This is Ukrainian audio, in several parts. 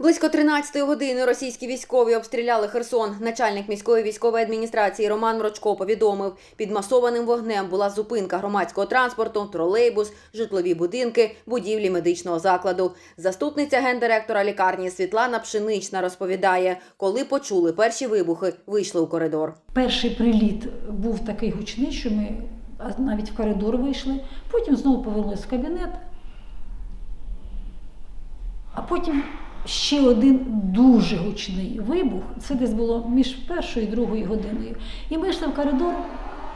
Близько 13-ї години російські військові обстріляли Херсон. Начальник міської військової адміністрації Роман Мрочко повідомив, під масованим вогнем була зупинка громадського транспорту, тролейбус, житлові будинки, будівлі медичного закладу. Заступниця гендиректора лікарні Світлана Пшенична розповідає, коли почули перші вибухи, вийшли у коридор. Перший приліт був такий гучний, що ми навіть в коридор вийшли. Потім знову повернулися в кабінет. А потім ще один дуже гучний вибух. Це десь було між першою і другою годиною. І ми йшли в коридор,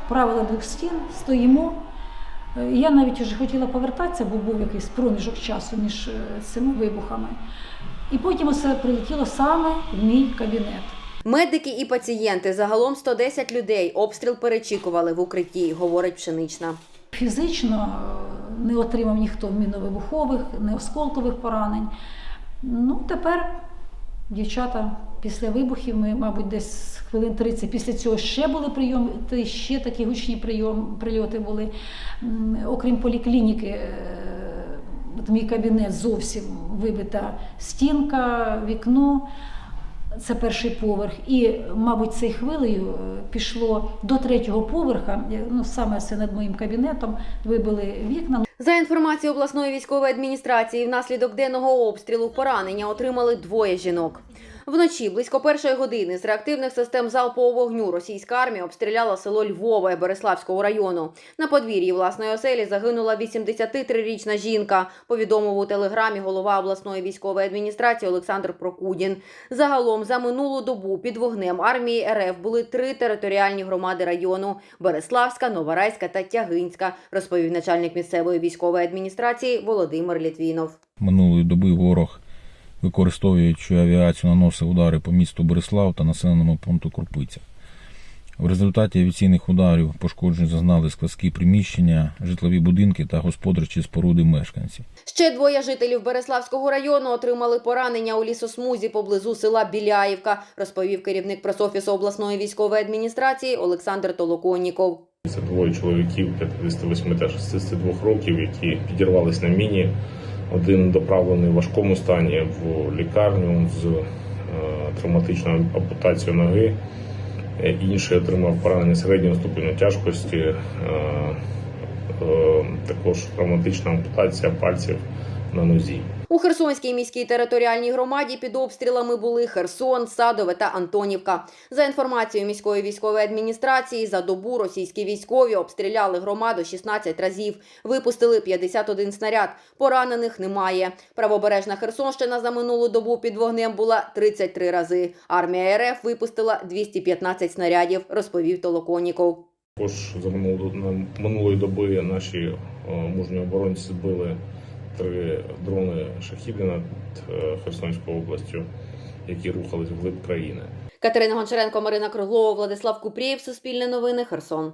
правила двох стін, стоїмо. Е, Я навіть вже хотіла повертатися, бо був якийсь проміжок часу між е, цими вибухами. І потім усе прилетіло саме в мій кабінет. Медики і пацієнти, загалом 110 людей, обстріл перечікували в укритті, говорить Пшенична. Фізично е, не отримав ніхто міновибухових, не осколкових поранень. Ну, тепер дівчата після вибухів, ми, мабуть, десь хвилин 30 після цього ще були прийоми, ще такі гучні прийом, прильоти були. Окрім поліклініки, е, от мій кабінет зовсім вибита стінка, вікно. Це перший поверх, і, мабуть, цією хвилею е, пішло до третього поверха. е, Ну саме це над моїм кабінетом вибили вікна. За інформацією обласної військової адміністрації, внаслідок денного обстрілу поранення отримали двоє жінок. Вночі близько першої години з реактивних систем залпового вогню російська армія обстріляла село Львове Береславського району. На подвір'ї власної оселі загинула 83-річна жінка. Повідомив у телеграмі голова обласної військової адміністрації Олександр Прокудін. Загалом за минулу добу під вогнем армії РФ були три територіальні громади району: Береславська, Новорайська та Тягинська, розповів начальник місцевої військової адміністрації Володимир Літвінов. Минулої доби ворог, використовуючи авіацію, наносив удари по місту Борислав та населеному пункту Крупиця. В результаті авіаційних ударів пошкоджень зазнали складські приміщення, житлові будинки та господарчі споруди мешканців. Ще двоє жителів Береславського району отримали поранення у лісосмузі поблизу села Біляївка, розповів керівник пресофісу обласної військової адміністрації Олександр Толоконніков. Це двоє чоловіків 58 та 62 років, які підірвались на міні. Один доправлений в важкому стані в лікарню з е, травматичною ампутацією ноги. Е, Інший отримав поранення середнього ступеню тяжкості, е, також травматична ампутація пальців на нозі. У Херсонській міській територіальній громаді під обстрілами були Херсон, Садове та Антонівка. За інформацією міської військової адміністрації, за добу російські військові обстріляли громаду 16 разів, випустили 51 снаряд. Поранених немає. Правобережна Херсонщина за минулу добу під вогнем була 33 рази. Армія РФ випустила 215 снарядів, розповів Толоконіков. Також за минулої доби наші е, мужні оборонці збили три дрони шахіди над е, Херсонською областю, які рухались вглиб країни. Катерина Гончаренко, Марина Круглова, Владислав Купрієв, Суспільне новини, Херсон.